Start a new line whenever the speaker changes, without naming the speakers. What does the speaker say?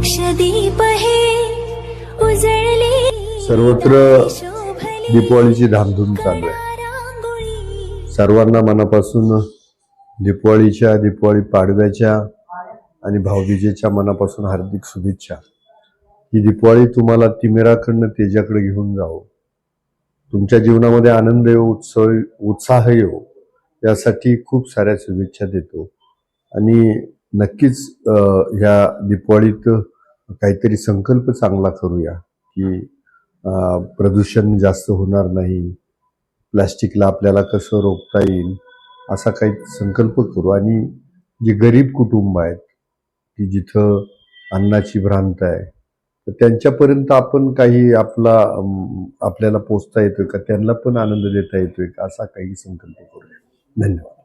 लक्षदीप हे उजळले.
सर्वत्र
शोभले.
दीपावलीची धामधूम चालू आहे. सर्वांना मनापासून दीपावलीच्या दीपावली पाडव्याच्या आणि भाऊबीजेच्या मनापासून हार्दिक शुभेच्छा. ही दीपावली तुम्हाला तिमिराकडनं तेजाकडे घेऊन जावं. तुमच्या जीवनामध्ये आनंद येऊ उत्सव उत्साह येऊ यासाठी खूप साऱ्या शुभेच्छा देतो. आणि नक्कीच ह्या दीपावळीत काहीतरी संकल्प चांगला करूया की प्रदूषण जास्त होणार नाही प्लॅस्टिकला आपल्याला कसं रोखता येईल असा काही संकल्प करू. आणि जे गरीब कुटुंब आहेत की जिथं अन्नाची भ्रांत आहे तर त्यांच्यापर्यंत आपण काही आपला आपल्याला पोचता येतोय का? त्यांना पण आनंद देता येतोय का? असा काही संकल्प करूया. धन्यवाद.